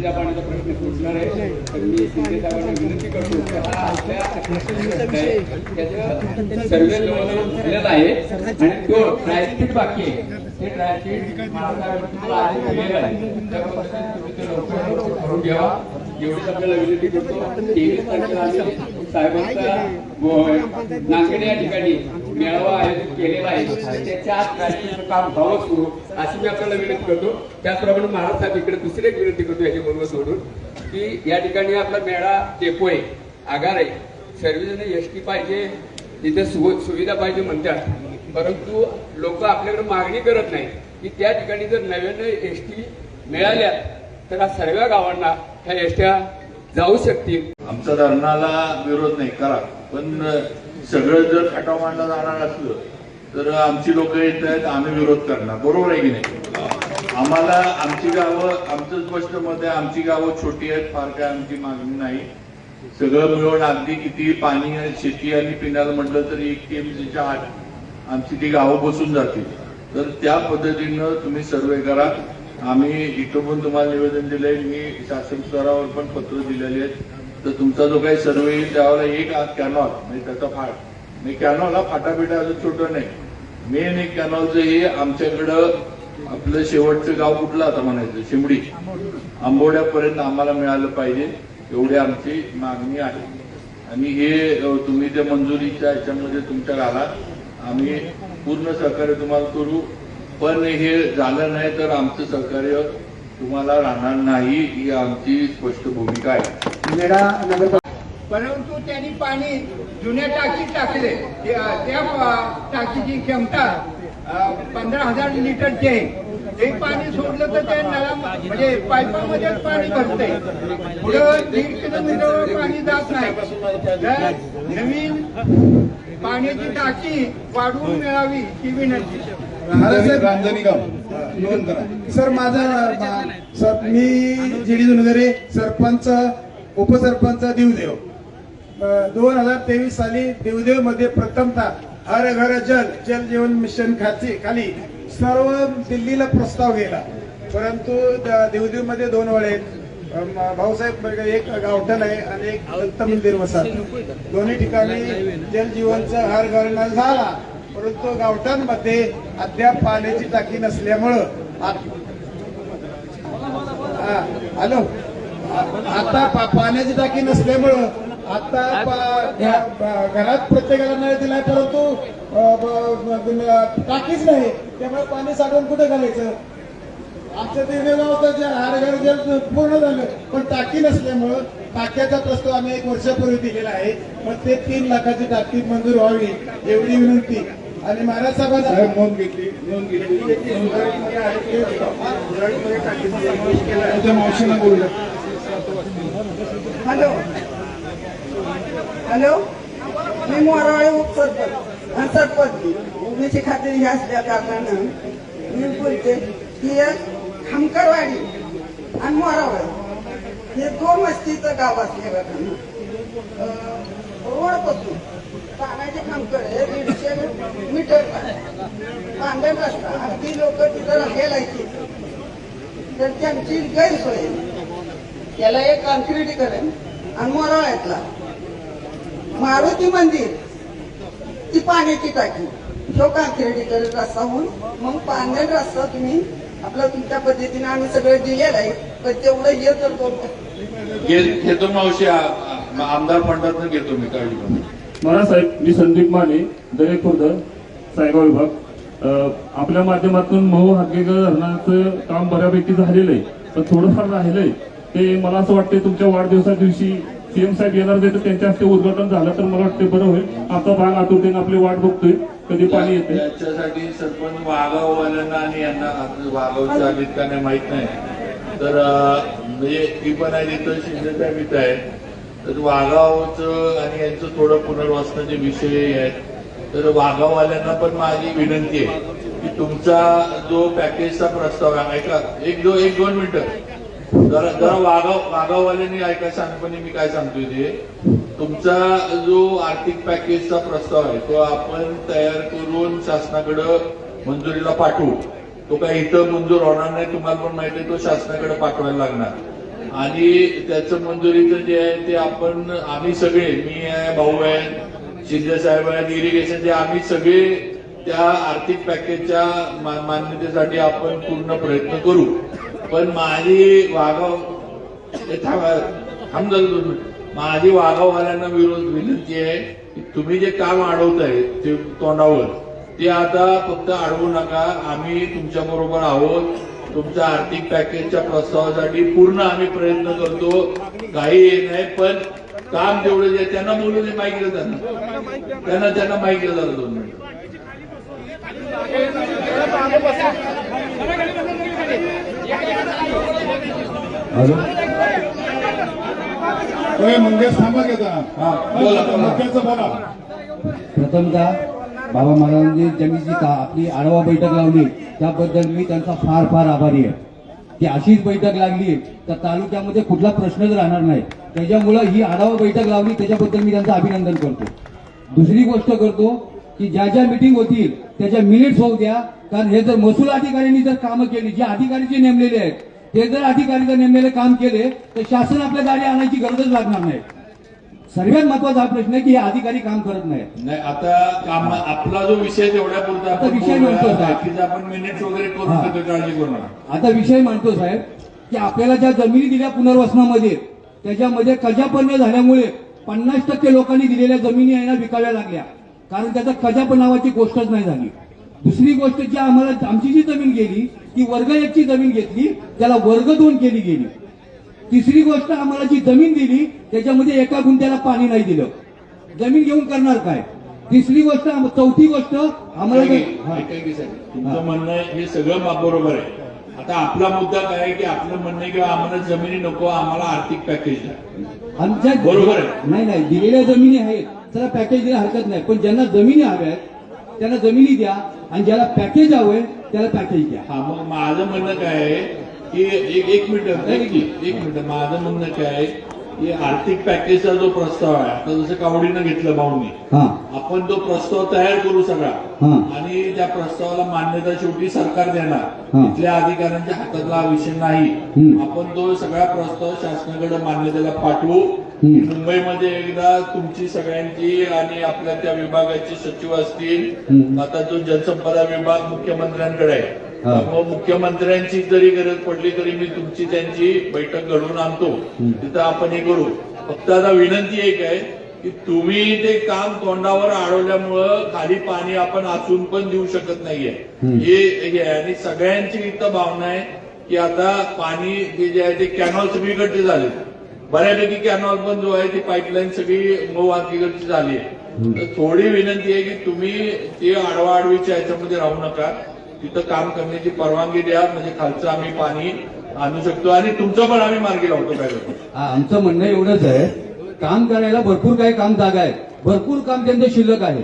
पिण्याच्या पाण्याचा प्रश्न सुटणार आहे. तर मी शिंदे विनंती करतो की त्याचं सर्वे जवळजवळ आहे. आणि तो ट्रायस्पीड बाकी आहे. ते ट्रायस्पीड करून घ्यावा एवढीच आपल्याला विनंती करतो. तेवीस तारखेला साहेबांचा व- या ठिकाणी मेळावा आयोजित केलेला आहे. त्याच्या आत काम व्हावं सुरू अशी मी आपल्याला विनंती करतो. त्याचप्रमाणे महाराज साहेब इकडे दुसरी एक विनंती करतो याच्याबरोबर सोडून की या ठिकाणी आपला मेळा टेपो आहे आगार आहे सर्वजण एस टी पाहिजे तिथे सुविधा पाहिजे म्हणतात. परंतु लोक आपल्याकडे मागणी करत नाही की त्या ठिकाणी जर नव्यानं एस टी मिळाल्या तर सर्व गावांना ह्या एस जाऊ शकतील. आमचा धरणाला विरोध नाही करा. पण सगळं जर खटाव मांडला जाणार असलं तर आमची लोक येत आहेत आम्ही विरोध करणार. बरोबर आहे की नाही? आम्हाला आमची गावं आमचं स्पष्ट मत आहे आमची गावं छोटी आहेत फार काय आमची मागणी नाही. सगळं मिळून अगदी किती पाणी आणि शेती आणि पिण्याला म्हटलं तर एक टीएमसीच्या आठ आमची ती गावं बसून जातील. तर त्या पद्धतीनं तुम्ही सर्वे करा. आम्ही इथं पण तुम्हाला निवेदन दिलंय मी शासन स्तरावर पण पत्र दिलेली आहेत. तर तुमचा जो काही सर्वे येईल त्यावेळेला एक कॅनॉल म्हणजे त्याचा फाट. म्हणजे मी कॅनॉल हा फाटाबिटा अजून छोटं नाही. मेन एक कॅनॉलचं हे आमच्याकडं आपलं शेवटचं गाव कुठलं आता म्हणायचं शिमडी. आंबोड्यापर्यंत आम्हाला मिळालं पाहिजे एवढी आमची मागणी आहे. आणि हे तुम्ही जे मंजुरीच्या ह्याच्यामध्ये तुमच्या घाला आम्ही पूर्ण सहकार्य तुम्हाला करू. पण हे झालं नाही तर आमचं सहकार्य तुम्हाला राहणार नाही ही आमची स्पष्ट भूमिका आहे. नगर परंतु त्यांनी पाणी जुन्या टाकीत टाकले. त्या टाकीची क्षमता पंधरा हजार लिटरची आहे. ते पाणी सोडलं तर त्या नळा म्हणजे पाईपामध्ये पाणी भरते. पुढं दीड किलोमीटर पाणी जात नाही. तर नवीन पाण्याची टाकी वाढवून मिळावी ही विनंती. सर माझं मा- सर मी जीडी जुनगरे सरपंच उपसरपंच देवदेव. दोन हजार तेवीस साली देवदेवमध्ये प्रथमतः हर घर जल जल जीवन मिशन खाती खाली सर्व दिल्लीला प्रस्ताव गेला. परंतु देवदेवमध्ये दोन वळे आहेत. भाऊसाहेब एक गावठण आहे आणि एक दत्त मंदिर वसा दोन्ही ठिकाणी जल जीवनचा हर घर झाला परंतु गावठांमध्ये अद्याप पाण्याची टाकी नसल्यामुळं हॅलो? आता पाण्याची टाकी नसल्यामुळं आता घरात प्रत्येकाला नळ दिलाय परंतु टाकीच नाही त्यामुळे पाणी साठवून कुठे घालायचं आमच्या तिकडे गावचं हार घर जल पूर्ण झालं पण टाकी नसल्यामुळं टाक्याचा प्रस्ताव आम्ही एक वर्षापूर्वी दिलेला आहे मग ते तीन लाखाची टाकी मंजूर व्हावी एवढी विनंती आणि महाराज साहेबांना नोंद घेतली नोंद घेतली मावशीला बोललं हॅलो. हॅलो. मी मोराळे उपसरपंच. आणि सरपंच. उमेची खात्री ही असल्या कारणानं मी बोलते की एक खामकरवाडी आणि मोरावळ हे दोन वस्तीचं गाव असल्या कारणानं रोडपासून पाण्याचे खामकर हे दीडशे मीटर पांढरा रस्ता अगदी लोक तिथं राहायला तर त्यांची गैरसोय त्याला एक कॉन्क्रिटीकरण आणि मोराळ्यातला मारुती मंदिर. ती पाण्याची टाकी. तो कॉन्क्रिटीकरण रस्ता होऊन मग पांढरा रस्ता तुम्ही आपला तुमच्या पद्धतीने आम्ही सगळं दिलेलं आहे. पण तेवढं हे तर घेतो मावशी आमदार फंडातून घेतो मी काळजी. मला साहेब मी संदीप माने दरे खुर्द सायगाव विभाग. आपल्या माध्यमातून मऊ हातगेकर धरणाचं काम बऱ्यापैकी झालेलं आहे. पण थोडंफार राहिलंय. ते मला असं वाटतं तुमच्या वाढदिवसा दिवशी सीएम साहेब येणार ते तर त्यांच्या हस्ते उद्घाटन झालं तर मला वाटतं बरं होईल. आमचा भाग आतुरतेने आपली वाट बघतोय. कधी पाणी येते त्याच्यासाठी सरपंच वाघाववाल्यांना आणि यांना वाघावच्या आलीत नाही माहीत नाही. तर म्हणजे ती पण आहे तिथं शिंदे मित्र आहे तर वाघावचं आणि यांचं थोडं पुनर्वसनाचे विषय आहेत. तर वाघाववाल्यांना पण माझी विनंती आहे की तुमचा जो पॅकेजचा प्रस्ताव आहे ऐका एक दो एक दोन मिनिटं. जरा जरा वागाव वाघाववाल्यांनी ऐकाय सांगपणे मी काय सांगतोय ते? तुमचा जो आर्थिक पॅकेजचा प्रस्ताव आहे तो आपण तयार करून शासनाकडं मंजुरीला पाठवू. तो काय इथं मंजूर होणार नाही तुम्हाला पण माहिती तो शासनाकडे पाठवायला लागणार. आणि त्याचं मंजुरीचं जे आहे ते आपण आम्ही सगळे मी आहे भाऊ आहे शिंदे साहेब आहेत इरिगेशनचे आम्ही सगळे त्या आर्थिक पॅकेजच्या मान्यतेसाठी आपण पूर्ण प्रयत्न करू. पण माझी वाघाव हे थांबा थांब जरा माझी वाघाववाल्यांना विरोध विनंती आहे की तुम्ही जे काम अडवताय ते तोंडावर ते आता फक्त अडवू नका. आम्ही तुमच्या बरोबर आहोत. तुमच्या आर्थिक पॅकेजच्या प्रस्तावासाठी पूर्ण आम्ही प्रयत्न करतो. काही हे नाही पण काम जेवढं जे त्यांना बोलू दे माहिती त्यांना. त्यांना त्यांना माहिती झालं दोन मिनिट. मंगेश थांबा घेता बोला, प्रथमतः बाबा महाराजांनी ज्यांनी जी का आपली आढावा बैठक लावली. त्याबद्दल मी त्यांचा फार फार आभारी आहे. की अशीच बैठक लागली तर तालुक्यामध्ये कुठला प्रश्नच राहणार नाही. त्याच्यामुळं ही आढावा बैठक लावली त्याच्याबद्दल मी त्यांचं अभिनंदन करतो. दुसरी गोष्ट करतो की ज्या ज्या मिटिंग होतील त्याच्या मिनिट्स होऊ द्या कारण हे जर महसूल अधिकाऱ्यांनी जर कामं केली जे अधिकारी जे नेमलेले आहेत ते जर अधिकारी जर नेमलेले काम केले तर शासन आपल्या गाडी आणायची गरजच लागणार नाही सर्वात महत्त्वाचा हा प्रश्न आहे की हे अधिकारी काम करत नाहीत नाही आता काम आपला जो विषय तेवढ्या पुरता आता आपण विषय बोलूया. म्हणतो साहेब. बाकीचं आपण मिनिट्स वगैरे करू हा. शकतो काळजी करू नका आता विषय मांडतो साहेब की आपल्याला ज्या जमिनी दिल्या पुनर्वसनामध्ये त्याच्यामध्ये कजापण्य झाल्यामुळे पन्नास टक्के लोकांनी दिलेल्या जमिनी आहे ना विकाव्या लागल्या कारण त्याचा कजाप नावाची गोष्टच नाही झाली. दुसरी गोष्ट जी आम्हाला आमची जी जमीन गेली ती वर्ग एकची जमीन घेतली त्याला वर्ग दोन केली गेली. तिसरी गोष्ट आम्हाला जी जमीन दिली त्याच्यामध्ये एका गुंठ्याला पाणी नाही दिलं. जमीन घेऊन करणार काय? तिसरी गोष्ट चौथी गोष्ट आम्हाला तुमचं म्हणणं आहे हे सगळं बरोबर आहे. आता आपला मुद्दा काय आहे की आपलं म्हणणं आहे की आम्हाला जमिनी नको आम्हाला आर्थिक पॅकेज द्या. आमच्या बरोबर आहे. नाही नाही दिलेल्या जमिनी आहेत. त्याला पॅकेज द्यायला हरकत नाही पण ज्यांना जमिनी हव्यात त्यांना जमिनी द्या आणि ज्याला पॅकेज हवंय त्याला पॅकेज द्या हा मग माझं म्हणणं काय आहे की एक एक मिनिट एक एक मिनिट माझं म्हणणं काय आहे की आर्थिक पॅकेजचा जो प्रस्ताव आहे आता जसं कावडीनं घेतलं भाऊनी आपण तो प्रस्ताव तयार करू सगळा. आणि त्या प्रस्तावाला मान्यता शेवटी सरकार देणार. इथल्या अधिकाऱ्यांच्या हातातला विषय नाही. आपण तो सगळा प्रस्ताव शासनाकडे मान्यतेला पाठवू. मुंबईमध्ये एकदा तुमची सगळ्यांची आणि आपल्या त्या विभागाचे सचिव असतील. आता जो जनसंपदा विभाग मुख्यमंत्र्यांकडे आहे. मग मुख्यमंत्र्यांची जरी गरज पडली तरी मी तुमची त्यांची बैठक घडवून आणतो तिथं आपण हे करू फक्त आता विनंती एक आहे की तुम्ही ते काम तोंडावर अडवल्यामुळं खाली पाणी आपण असून पण देऊ शकत नाहीये. हे हे. आणि सगळ्यांची इथं भावना आहे की आता पाणी जे आहे ते कॅनॉल सगळीकडचे झाले बऱ्यापैकी कॅनॉल पण जो आहे ती पाईपलाईन सगळी मऊवाकीकडची झाली आहे. तर थोडी विनंती आहे की तुम्ही ते आडवा आडवीच्या याच्यामध्ये राहू नका. तिथं काम करण्याची परवानगी द्या म्हणजे खालचं आम्ही पाणी आणू शकतो आणि तुमचं पण आम्ही मार्गी लावतो काय करतो. आमचं म्हणणं एवढंच आहे. काम करायला भरपूर काही काम जागा आहे. भरपूर काम त्यांचं शिल्लक आहे.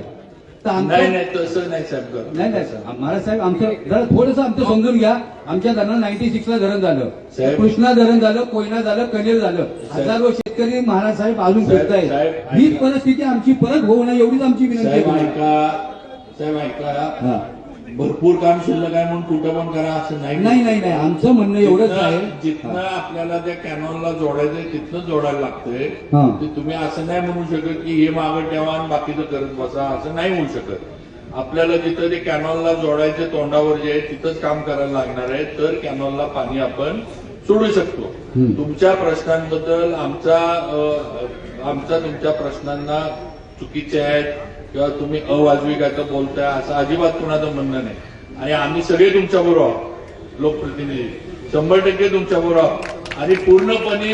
नाही आमचं नाही तसं नाही साहेब करत. नाही नाही महाराज साहेब आमचं जरा थोडंसं आमचं समजून घ्या आमच्या धरणात नाईन्टी सिक्स ला धरण झालं साहेब. कृष्णा धरण झालं कोयना झालं कनेर झालं. हजारो शेतकरी महाराज साहेब अजून साहेब, फिरतायत साहेब, हीच ऐका. परिस्थिती आमची परत होऊ नये एवढीच आमची विनंती साहेब. ऐका साहेब ऐका हा. भरपूर काम शिल्लक आहे म्हणून कुठं पण करा असं नाही. नाही नाही नाही. आमचं म्हणणं एवढंच आहे. जिथनं आपल्याला त्या कॅनॉलला जोडायचंय तिथनं जोडायला लागतंय. हा. ते तुम्ही असं नाही म्हणू शकत की हे मागं ठेवा आणि बाकीचं करत बसा असं नाही होऊ शकत. आपल्याला जिथं ते कॅनॉलला जोडायचे तोंडावर जे आहे तिथंच काम करायला लागणार आहे. तर कॅनॉलला पाणी आपण सोडू शकतो. हम्म. तुमच्या प्रश्नांबद्दल आमचा अ, आमचा तुमच्या प्रश्नांना चुकीचे आहेत. किंवा तुम्ही अवाजवी काय तर बोलताय असं अजिबात कुणाचं म्हणणं नाही. आणि आम्ही सगळे तुमच्या बरोबर आहोत लोकप्रतिनिधी. शंभर टक्के तुमच्या बरोबर आहोत. आणि पूर्णपणे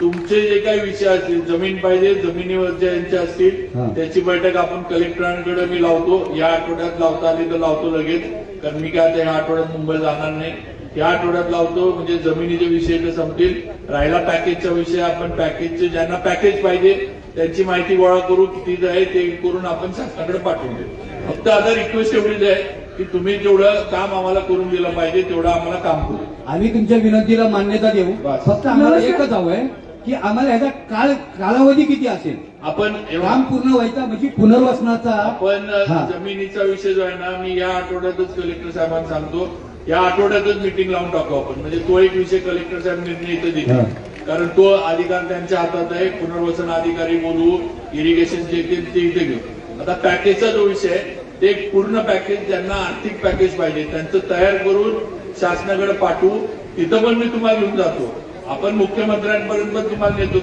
तुमचे जे काही विषय असतील जमीन पाहिजे जमिनीवरच्या यांचे. असतील त्याची बैठक आपण कलेक्टरांकडे मी लावतो. या आठवड्यात लावता आली तर लावतो लगेच. कारण मी काय आता या आठवड्यात मुंबई जाणार नाही. या आठवड्यात लावतो म्हणजे जमिनीचे विषय ते संपतील राहिला पॅकेजचा विषय आपण पॅकेजचे ज्यांना पॅकेज पाहिजे त्यांची माहिती गोळा करू किती आहे ते करून आपण शासनाकडे पाठवून देऊ. फक्त आता रिक्वेस्ट एवढीच आहे की तुम्ही जेवढं काम आम्हाला करून दिलं पाहिजे तेवढं आम्हाला काम करू. आम्ही तुमच्या विनंतीला मान्यता देऊ. फक्त आम्हाला एकच हवंय की आम्हाला ह्याचा काळ कालावधी किती असेल? आपण एवढा काम पूर्ण व्हायचा म्हणजे पुनर्वसनाचा आपण हा. जमिनीचा विषय जो आहे ना मी या आठवड्यातच कलेक्टर साहेबांना सांगतो. या आठवड्यातच मिटिंग लावून टाकू आपण. म्हणजे तो एक विषय कलेक्टर साहेब निर्णय इथं हा. कारण तो अधिकार त्यांच्या हातात आहे. पुनर्वसन अधिकारी बोलू इरिगेशन जे ते इथे घेऊ. आता पॅकेजचा जो विषय आहे, ते एक पूर्ण पॅकेज ज्यांना आर्थिक पॅकेज पाहिजे. त्यांचं तयार करून शासनाकडे पाठवू. तिथं पण मी तुम्हाला घेऊन जातो. आपण मुख्यमंत्र्यांपर्यंत पण तुम्हाला नेतो.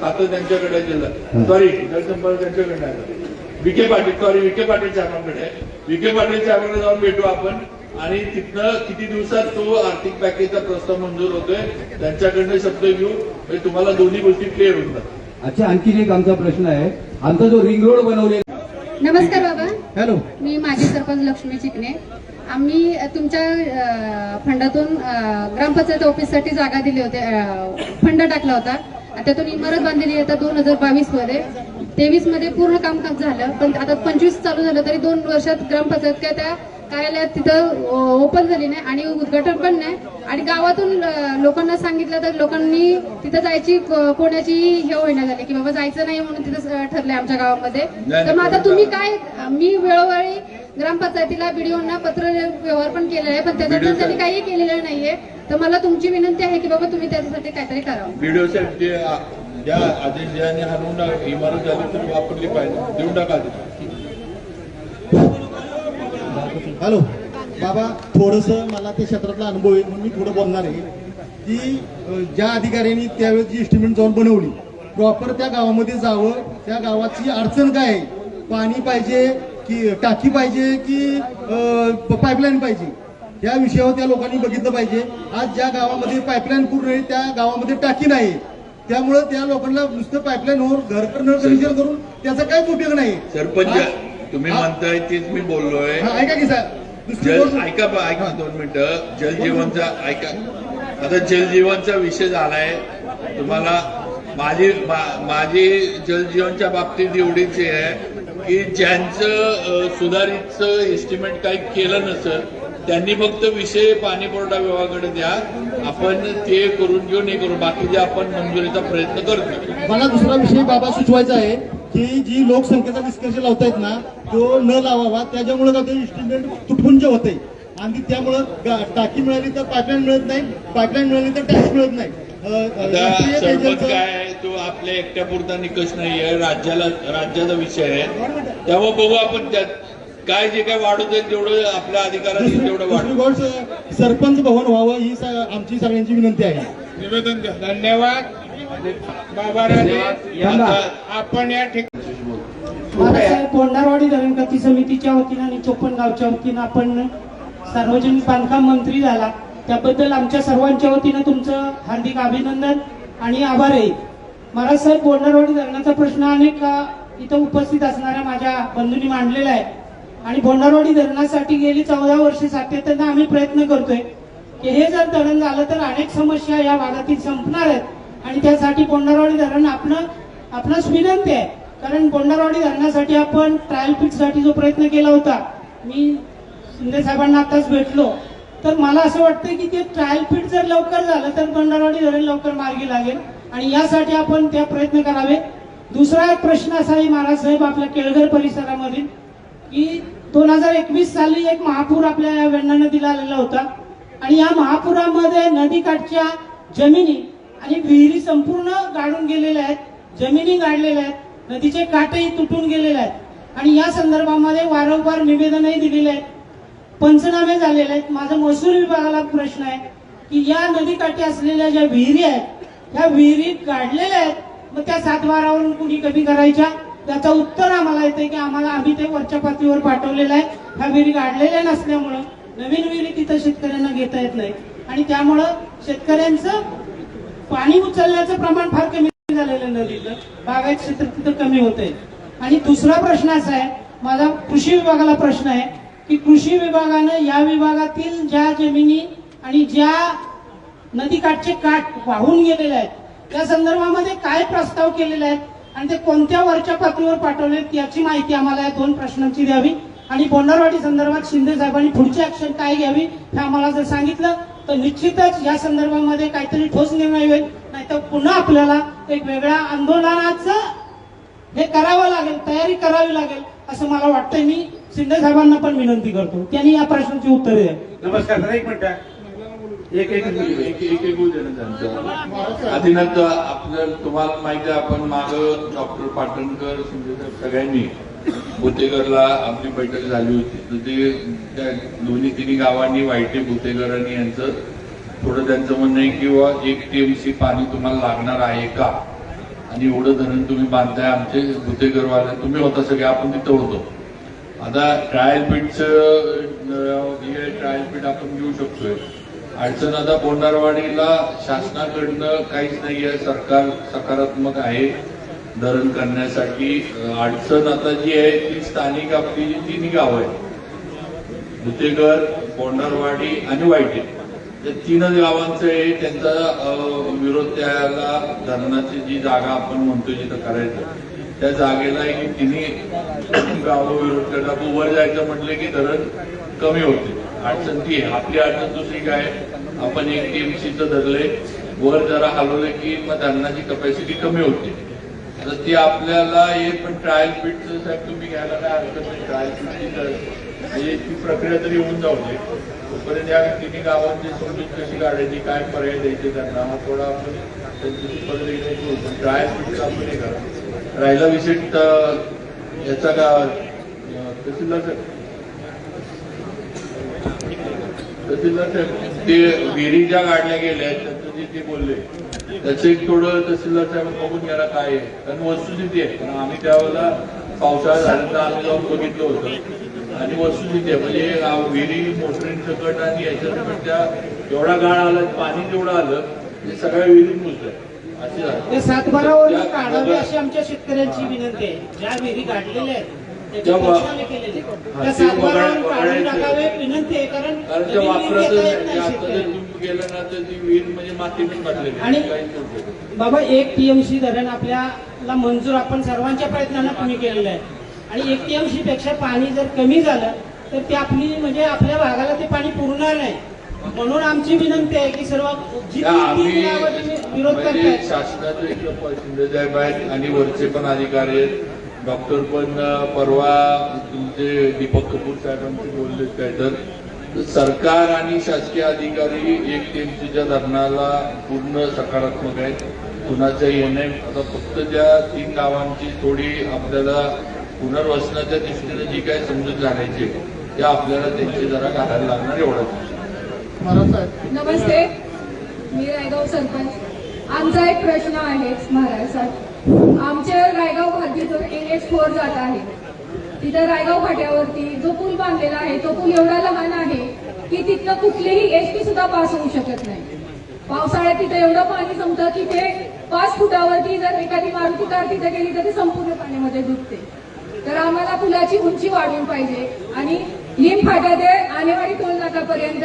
खातं त्यांच्याकडे दिलं सॉरी त्यांच्याकडे. विखे पाटील सॉरी विखे पाटील साहेबांकडे. विखे पाटील साहेबांकडे जाऊन भेटू आपण. आणि तिथनं किती दिवसात तो आर्थिक पॅकेजचा प्रस्ताव मंजूर होतोय त्यांच्याकडनं शब्द घेऊ म्हणजे तुम्हाला दोन्ही गोष्टी क्लिअर होऊन जातात. अच्छा आणखीन एक आमचा प्रश्न आहे. आमचा जो रिंग रोड बनवलेला नमस्कार बाबा. हॅलो मी माजी सरपंच लक्ष्मी चिकणे आम्ही तुमच्या फंडातून ग्रामपंचायत ऑफिससाठी जागा दिली होती फंड टाकला होता. त्यातून इमारत बांधलेली आहे आता दोन हजार बावीसमध्ये. तेवीसमध्ये पूर्ण काम झालं पण आता पंचवीस चालू झालं तरी दोन वर्षात ग्रामपंचायत काय त्या कार्यालयात तिथं ओपन झाली नाही आणि उद्घाटन पण नाही. आणि गावातून लोकांना सांगितलं तर लोकांनी तिथं जायची कोणाची हे होईना झाली की बाबा जायचं नाही म्हणून तिथं ठरलंय आमच्या गावामध्ये. तर मग आता तुम्ही काय मी वेळोवेळी ग्रामपंचायतीला बीडीओना पत्र व्यवहार पण केलेला आहे पण त्याच्यातून त्यांनी काही केलेलं नाहीये. तर मला तुमची विनंती आहे की बाबा तुम्ही त्याच्यासाठी काहीतरी करावं व्हिडिओ साहेब ज्या आदेश ज्याने इमारत झाली तर वापरली पाहिजे. देऊन टाका आदेश. हॅलो. बाबा थोडस मला त्या क्षेत्रातला अनुभव आहे म्हणून मी थोडं बोलणार आहे. की ज्या अधिकाऱ्यांनी त्यावेळेस जी एस्टिमेट जाऊन बनवली प्रॉपर त्या गावामध्ये जावं त्या गावाची अडचण काय आहे? पाणी पाहिजे की टाकी पाहिजे की पाईपलाईन पाहिजे? या विषयावर त्या लोकांनी बघितलं पाहिजे. आज ज्या गावामध्ये पाईपलाईन पूर्ण आहे त्या गावामध्ये टाकी नाही. त्यामुळे त्या लोकांना नुसतं पाईपलाईन वर घर करणं करून त्याचा काहीच उपयोग नाही. सरपंच तुम्ही म्हणताय तेच मी बोललोय. हा, ऐका की साहेब दुसरी जल गोष्ट- ऐका बा ऐका दोन मिनिटं. जलजीवनचा ऐका. आता जलजीवनचा विषय झालाय. तुम्हाला माझी मा- माझी जलजीवनच्या बाबतीत एवढीच हे आहे की ज्यांचं अ, सुधारितचं एस्टिमेट काही केलं नसेल त्यांनी फक्त विषय पाणी पुरवठा विभागाकडे द्या. आपण ते करून घेऊन हे करू बाकीचे आपण मंजुरीचा प्रयत्न करतो मला दुसरा विषय बाबा सुचवायचा आहे. की जी लोकसंख्येचा निष्कर्ष लावतायत ना तो न लावावा त्याच्यामुळे का ते इस्टिमेट तुटपुंज होते आणि त्यामुळं टाकी मिळाली तर पाईपलाईन मिळत नाही पाईपलाईन मिळाली तर टॅक्स मिळत नाही. काय आहे, तो आपल्या एकट्यापुरता निकष नाहीये राज्याला राज्याचा विषय आहे. तेव्हा बघू आपण त्यात काय जे काय वाढवत आहे तेवढं आपल्या अधिकारात येईल तेवढं दुसरी वाढवू गोष्ट सरपंच भवन व्हावं ही आमची सगळ्यांची विनंती आहे. निवेदन द्या. धन्यवाद. बाबाराजे आपण या ठिकाणी बाळासाहेब बोंडारवाडी धरण गती समितीच्या वतीनं आणि चोपण गावच्या वतीनं आपण सार्वजनिक बांधकाम मंत्री झाला. त्याबद्दल आमच्या सर्वांच्या वतीनं तुमचं हार्दिक अभिनंदन आणि आभार आहे महाराजसाहेब बोंडारवाडी धरणाचा प्रश्न अनेक इथं उपस्थित असणाऱ्या माझ्या बंधूंनी मांडलेला आहे. आणि बोंडारवाडी धरणासाठी गेली चौदा वर्षे सातत्यानं आम्ही प्रयत्न करतोय की हे जर धरण झालं तर अनेक समस्या या भागातील संपणार आहेत. आणि त्यासाठी बोंडारवाडी धरण आपलं आपणास विनंती आहे. कारण बोंडारवाडी धरणासाठी आपण ट्रायल पीठसाठी जो प्रयत्न केला होता मी शिंदे साहेबांना आताच भेटलो. तर मला असं वाटतं की ते ट्रायल पीठ जर लवकर झालं तर बोंडारवाडी धरण लवकर मार्गी लागेल. आणि यासाठी आपण त्या प्रयत्न करावे. दुसरा एक प्रश्न असा आहे महाराज साहेब आपल्या केळघर परिसरामधील की दोन हजार एकवीस साली एक महापूर आपल्या या वेण्णा नदीला आलेला होता. आणि या महापुरामध्ये नदीकाठच्या जमिनी आणि विहिरी संपूर्ण गाडून गेलेल्या आहेत जमिनी गाडलेल्या आहेत नदीचे काठही तुटून गेलेले आहेत. आणि या संदर्भामध्ये वारंवार निवेदनही दिलेले आहेत. पंचनामे झालेले आहेत. माझा महसूल विभागाला प्रश्न आहे की या नदीकाठी असलेल्या ज्या विहिरी आहेत ह्या विहिरी काढलेल्या आहेत मग त्या सातवारावरून कुणी कमी करायच्या? त्याचं उत्तर आम्हाला येते की आम्हाला आम्ही ते वरच्या पातळीवर पाठवलेलं आहे. ह्या विहिरी काढलेल्या नसल्यामुळं नवीन विहिरी तिथं शेतकऱ्यांना घेता येत नाही. आणि त्यामुळं शेतकऱ्यांचं पाणी उचलण्याचं प्रमाण फार कमी झालेलं आहे नदीचं. बागायत क्षेत्र तिथं कमी होतंय. आणि दुसरा प्रश्न असा आहे माझा कृषी विभागाला प्रश्न आहे की कृषी विभागानं या विभागातील ज्या जमिनी आणि ज्या नदीकाठचे काठ वाहून गेलेले आहेत त्या संदर्भामध्ये काय प्रस्ताव केलेले आहेत आणि ते कोणत्या वरच्या पातळीवर पाठवलेत याची माहिती आम्हाला या दोन प्रश्नांची द्यावी. आणि बोंडारवाडी संदर्भात शिंदे साहेबांनी पुढची ऍक्शन काय घ्यावी हे आम्हाला जर सांगितलं तर निश्चितच या संदर्भामध्ये काहीतरी ठोस निर्णय होईल. नाहीतर पुन्हा आपल्याला एक वेगळ्या आंदोलनाचं हे करावं लागेल तयारी करावी लागेल असं मला वाटतंय. मी शिंदे साहेबांना पण विनंती करतो. त्यांनी या प्रश्नाची उत्तरे द्या नमस्कार एक मिनिट. एक एक एक एक एक त्यांचं आपलं तुम्हाला माहिती आहे आपण माग डॉक्टर पाटणकर सगळ्यांनी भुतेकरला आपली बैठक झाली होती. तर ते त्या दोन्ही तिन्ही गावांनी वाईटे भुतेकर आणि यांचं. थोडं त्यांचं म्हणणं आहे किंवा बुवा एक टीएमसी पाणी तुम्हाला लागणार आहे का? आणि एवढं धरण तुम्ही बांधताय आमचे भुतेकरवाले तुम्ही होता सगळे आपण तिथं होतो. आता ट्रायल पीठचं हे ट्रायल पीठ आपण घेऊ शकतोय. अडचण आता बोंडारवाडीला शासनाकडनं काहीच नाही आहे. सरकार सकारात्मक आहे. धरण करण्यासाठी अडचण आता जी आहे ती स्थानिक आपली जी तिन्ही गावं आहेत. भुतेकर बोंडारवाडी आणि वाईटे. या तीनच गावांचं हे त्यांचा अं, विरोध त्याला धरणाची जी जागा आपण म्हणतोय जिथं करायचं त्या जागेला ही तिन्ही गावं विरोध करतात. वर जायचं म्हटलं की धरण कमी होते. अडचण ती आपली अडचण दुसरी काय आपण एक टीम सिद्ध धरले. वर जरा हलवलं की मग धरणाची कपॅसिटी कमी होते. तर ती आपल्याला हे पण ट्रायल पीठ साहेब तुम्ही घ्यायला काय हरकत नाही ट्रायल पीठची म्हणजे ती प्रक्रिया तरी होऊन जाऊ दे तोपर्यंत या तिन्ही गावांची समजूत कशी काढायची काय पर्याय द्यायचे त्यांना हा थोडा आपण त्यांची पद्धतीने करू पण ट्रायल पीठचं आपण हे करा. राहिला विषय याचा का तहसीलदार ते विहिरी ज्या काढल्या गेल्या त्याचं जे बोलले त्याचं एक थोडं तहसीलदार साहेब बघून घ्यायला काय आहे. कारण वस्तुस्थिती आहे. कारण आम्ही त्यावेळेला पावसाळा झाल्यानंतर आम्ही जाऊन बघितलं होतं. आणि वस्तुस्थिती आहे. म्हणजे विहिरी मोटरीन सकट आणि याच्यात त्या एवढा गाळ आला पाणी जेवढं आलं ते सगळ्या विहिरीत मुजलंय अशी झाली. ते सातबारावर त्या- काढावे अशी आमच्या शेतकऱ्यांची विनंती आहे. ज्या विहिरी काढलेल्या आहेत कारण ते गेलं ना तर ती विहीर म्हणजे मातीतून काढलेली आणि-. बाबा एक टीएमसी धरण आपल्याला मंजूर आपण सर्वांच्या प्रयत्नानं कमी केलेलं आहे. आणि एक टीएमसी पेक्षा पाणी जर कमी झालं तर ते आपली म्हणजे आपल्या भागाला ते पाणी पुरणार नाही. म्हणून आमची विनंती आहे की सर्व विरोध म्हणजे करताय. शासनाचे आणि वरचे पण अधिकारी आहेत. डॉक्टर पण परवा तुमचे दीपक कपूर साहेबांशी बोलले काय तर सरकार आणि शासकीय अधिकारी एक टीमसीच्या धरणाला पूर्ण सकारात्मक आहेत. कुणाचंही हे नाही. आता फक्त त्या तीन गावांची थोडी आपल्याला पुनर्वसनाच्या दृष्टीने जी काही समजूत घालायची आहे, ते आपल्याला त्यांची जरा घालायला लागणार एवढंच नमस्ते. मी रायगाव सरपंच. आमचा एक प्रश्न आहे महाराष्ट्रात आमच्या रायगाव हद्दीतून एन एच फोर जात आहे. तिथं रायगाव फाट्यावरती जो पूल बांधलेला आहे तो पूल एवढा लहान आहे की तिथनं कुठलीही एसटी सुद्धा पास होऊ शकत नाही. पावसाळ्यात तिथं एवढं पाणी जमतं की ते पाच फुटावरती जर एखादी मारुती कार तिथे गेली तर ते संपूर्ण पाण्यामध्ये डुबते. तर आम्हाला पुलाची उंची वाढवून पाहिजे आणि लिम फाटा ते आणेवाडी टोल नाकापर्यंत.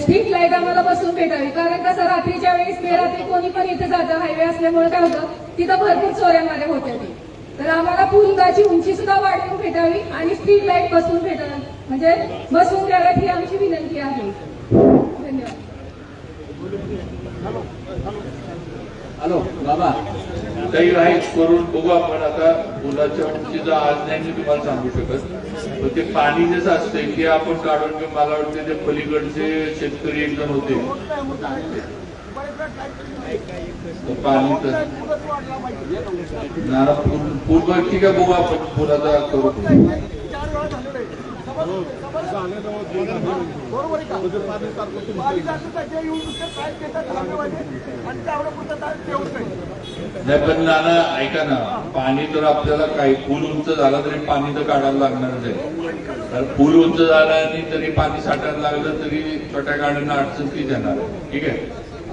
स्ट्रीट लाइट आम्हाला बसून भेटावी. कारण कसं रात्रीच्या वेळेस बेरात्री कोणी पण इथे जातं. हायवे असल्यामुळे काय होतं तिथं भरपूर चोऱ्या मारे होत्या ते. तर आम्हाला पुलाची उंची सुद्धा वाढवून भेटावी आणि स्ट्रीट लाइट बसून भेटावी. म्हणजे बसून द्याव्यात ही आमची विनंती आहे. धन्यवाद. काही राईट करून बघू आपण आता मुलाच्या उंचीचा आज नाही मी तुम्हाला सांगू शकत. पण ते पाणी जसं असतंय ते आपण काढून घेऊन मला वाटतं ते पलीकडचे शेतकरी एक जण होते. तर पूर्ण ठीक आहे बघू आपण पूल करू. आहे नाही पण नाना ऐका ना पाणी तर आपल्याला काही पूल उंच झाला तरी पाणी तर काढायला लागणारच आहे तर पूल उंच झाला आणि तरी पाणी साठायला लागलं तरी छोट्या गाड्यांना अडचण ती देणार ठीक आहे?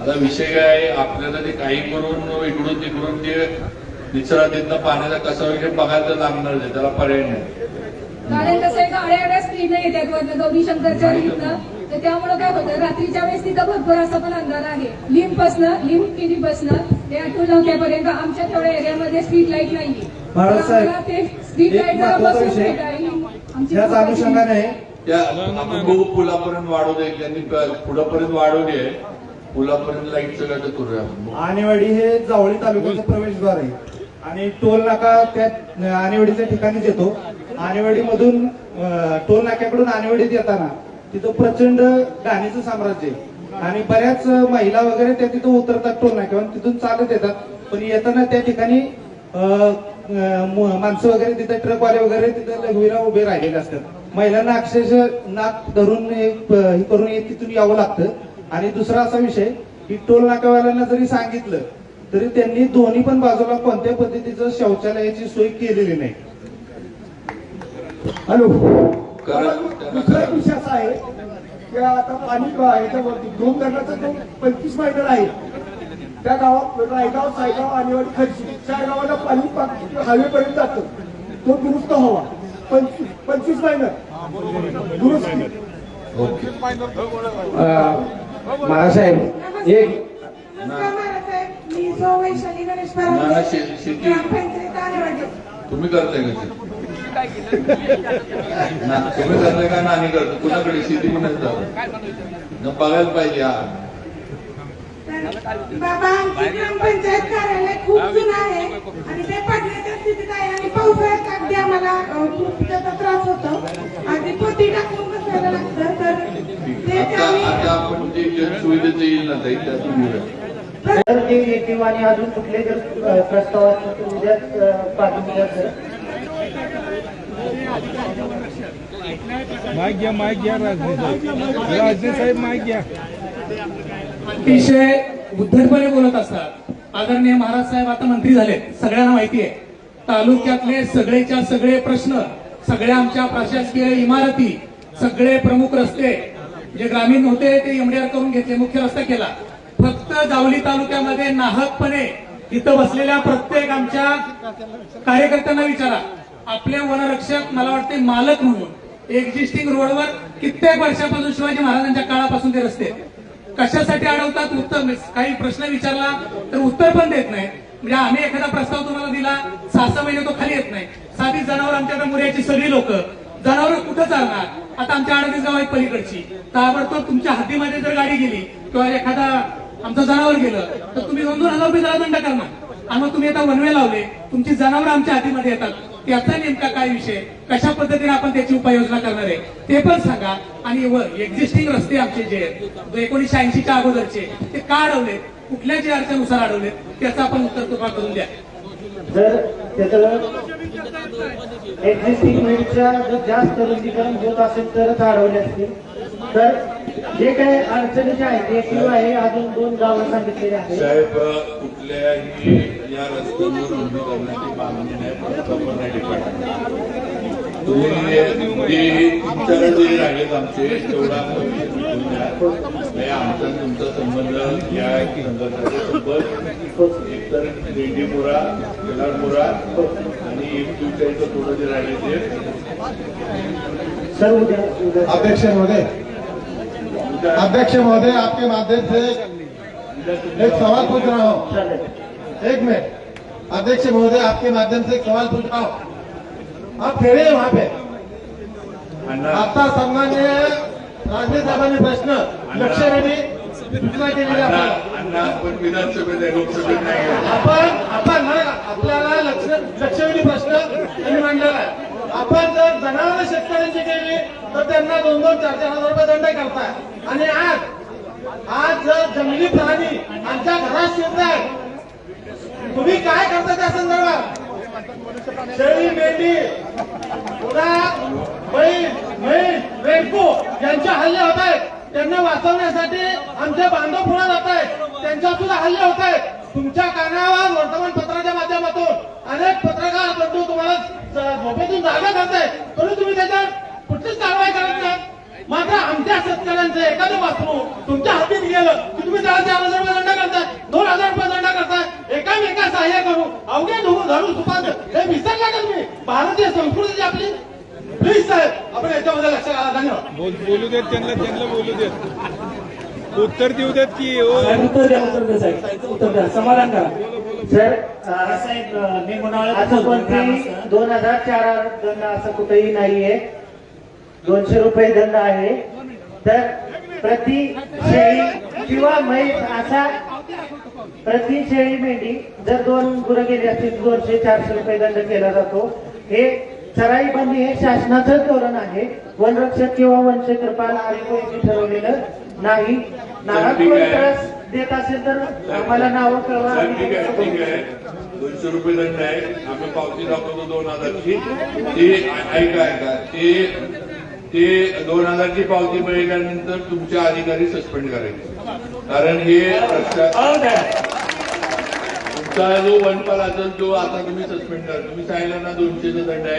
आता विषय काय आहे? आपल्याला ते काही करून इकडून तिकडून ते निसर्गातनं पाण्याचा कसा वगैरे बघायला लागणार आहे त्याला पर्याय नाही. कारण कसं आहे गाड्या गाड्या स्पीड येतात वरनं गौरी शंकरच्या इथनं तर त्यामुळे काय होतं रात्रीच्या वेळेस तिथं भरपूर असा पण अंधार आहे. लिंब बसणं लिंब किती बसणं ते आठवण नव्हत्यापर्यंत आमच्या तेवढ्या एरियामध्ये स्ट्रीट लाइट नाहीये. ते स्ट्रीट लाइट अनुषंगाने बघू पुलापर्यंत वाढवले त्यांनी पुढापर्यंत वाढवली आहे पुलापर्यंत लाइट सगळं करूया. आणेवाडी हे जावळी तालुक्याचं प्रवेशद्वार आहे. आणि टोल नाका त्या आणेवाडीच्या ठिकाणीच येतो. आणेवाडीमधून टोल नाक्याकडून आणेवाडीत येताना तिथं प्रचंड गाण्याचं साम्राज्य आहे. आणि बऱ्याच महिला वगैरे त्या तिथं उतरतात टोल नाक्यावर तिथून चालत येतात. पण येताना त्या ठिकाणी माणसं वगैरे तिथे ट्रकवाले वगैरे तिथे लघवीला उभे राहिलेले असतात. महिलांना अक्षरशः नाक धरून हे करून तिथून यावं लागतं. आणि दुसरा असा विषय की टोल नाकावाल्यांना जरी सांगितलं तरी त्यांनी दोन्ही पण बाजूला कोणत्या पद्धतीचं शौचालयाची सोय केलेली नाही. हॅलो. कारण दुसरा एक विषय असा आहे की आता पाणी ह्याच्यावरती दोन धरणाचं जो पंचवीस मायनर आहे त्या गावात रायगाव सायगाव आणेवाडी खर्ची चार गावाला पाणी हायवे पर्यंत जातं. तो दुरुस्त व्हावा पंचवीस पंचवीस मायनर दुरुस्ती. महाराजसाहेब एक तुम्ही करताय का तुम्ही करताय का? नानी करतो. कुणाकडे? कुणाच बघायला पाहिजे हा. बाबा आमची ग्रामपंचायत कार्यालय खूप जुनं आहे. आणि ते पडण्याच्या स्थितीत आहे. आणि पावसाळ्यात अगदी आम्हाला अ, खूप त्याचा त्रास होतो. अगदी पोती टाकून बसायला लागतं. तर ते आता आम्ही आता आपण जे जनसुविधेचं येईल ना ताई त्यातून घेऊया जर ते येतील आणि अजून कुठले जर प्रस्ताव असतील तर उद्याच पाठवून द्या सर. अतिशय उद्धटपणे बोलत असतात. आदरणीय महाराज साहेब आता मंत्री झाले. सगळ्यांना माहिती आहे. तालुक्यातले सगळेच्या सगळे प्रश्न सगळ्या आमच्या प्रशासकीय इमारती सगळे प्रमुख रस्ते जे ग्रामीण होते ते एमडीआर करून घेतले मुख्य रस्ता केला. फक्त जावली तालुक्यामध्ये नाहकपणे इथं बसलेल्या प्रत्येक आमच्या कार्यकर्त्यांना विचारा. आपले वनरक्षक मला वाटते मालक म्हणून एक्झिस्टिंग रोडवर कित्येक वर्षापासून शिवाजी महाराजांच्या काळापासून ते रस्ते कशासाठी अडवतात उत्तर? काही प्रश्न विचारला तर उत्तर पण देत नाही म्हणजे आम्ही एखादा प्रस्ताव तुम्हाला दिला सहा सहा महिने तो खाली येत नाही. साधी जनावर आमच्याकडे मुर्याची सगळी लोक. जनावर कुठं चालणार? आता आमच्या अडतीस गाव आहेत पलीकडची. ताबडतोब तुमच्या हातीमध्ये जर गाडी गेली किंवा एखादा आमचं जनावर गेलं तर तुम्ही दोन दोन हजार रुपये जरा दंड करणार. आणि मग तुम्ही आता वनवे लावले. तुमची जनावर आमच्या हातीमध्ये येतात. त्याचा नेमका काय विषय? कशा पद्धतीने आपण त्याची उपाययोजना करणार आहे? ते पण सांगा. आणि एक्झिस्टिंग रस्ते आमचे जे आहेत एकोणीशे ऐंशीच्या अगोदरचे ते का अडवले कुठल्या जे अडचणुसार अडवले त्याचं आपण उत्तर कृपा करून द्या. जर त्याचं एक्झिस्टिंग जर जास्त रुंदीकरण होत असेल तरच अडवले असतील. तर जे काही अडचणी ज्या आहेत एकूण आहे अजून दोन गावं सांगितलेले आहेत. साहेब कुठल्याही या रस्त्यावर रुंदीकरणाची मागणी नाही नाही डिपार्टमेंट तीन चार जे राहिलेत आमचे तेवढा विषय मिटवून द्या. हे आमचा तुमचा संबंध या संघटनाचे संबंध. एकतर रेड्डीपुरा केलारपुरा आणि एक दिवसाचं थोडं जे राहिले ते. सर अध्यक्ष महोदय अध्यक्ष महोदय आपके माध्यम से एक सवाल पूछ रहा हूँ. एक मिनट. अध्यक्ष महोदय आपके माध्यम से एक सवाल पूछ रहा हूँ. आप खड़े हैं वहाँ पे? आता सन्मान्य राजने साहेबांनी प्रश्न. सूचना केलेली अण्णा आपल्याला अण्णा आपण विधानसभेत आहे, लोकसभेत नाही आहे. आपण आपण आपल्याला लक्ष लक्षवेधी प्रश्न त्यांनी मांडलेला आहे. आपण जर जनावर शेतकऱ्यांची केली तर त्यांना दोन दोन चार चार हजार रुपये दंड करताय. आणि आज आज जर जंगली प्राणी आमच्या घरात शिरतायत तुम्ही काय करता त्या संदर्भात शेळी मेंढी पुन्हा बैल म्हैस रेडको यांचे हल्ले होत आहेत. त्यांना वाचवण्यासाठी आमचे बांधव पुढे जात आहेत. त्यांच्या सुद्धा हल्ले होत आहेत. तुमच्या कानावर वर्तमानपत्राच्या माध्यमातून अनेक पत्रकार बंधू तुम्हाला झोपेतून जागा करतायत परंतु तुम्ही त्याच्यावर कुठलीच कारवाई करत नाही. मात्र आमच्या शेतकऱ्यांचं एखादं वासरू तुमच्या हातीत गेलं की तुम्ही त्याला चार हजार रुपये दंड करताय दोन हजार रुपये दंड करताय एकामेका सहाय्य करू अवघे धुवून धरून सुपात हे विसरला का तुम्ही? भारतीय संस्कृती आपली प्लीज साहेब आपण याच्यामध्ये लक्ष घाला. धन्यवाद. बोल देत त्यांना त्यांना बोलू देत. उत्तर देऊ देत की ओ उत्तर द्या उत्तर द्या साहेब. उत्तर द्या. समाधान करा. सर साहेब मी असं कोणतेही दोन हजार चार दंड असं कुठेही नाहीये. दोनशे रुपये दंड आहे. तर प्रति शेळी किंवा म्हैस असा प्रति शेळी मेंढी जर दोन गुरं गेली असतील दोनशे चारशे रुपये दंड केला जातो. हे चराई बंदी हे शासनाचं धोरण आहे. वनरक्षक किंवा वनक्षेत्रपाल अधिकारी ठरवलेलं नाही. कोण देत असेल तर आम्हाला नावं कळवा दोनशे रुपये दंड आहे. आम्ही पावती दाखवतो दोन हजारची. ती ऐका ऐका. ते ते दोन हजारची पावती मिळाल्यानंतर तुमचे अधिकारी सस्पेंड करायचे. कारण हे तुमचा जो वनपाल असेल तो आता तुम्ही सस्पेंड करा तुम्ही सांगितलं ना दोनशेचा दंड आहे.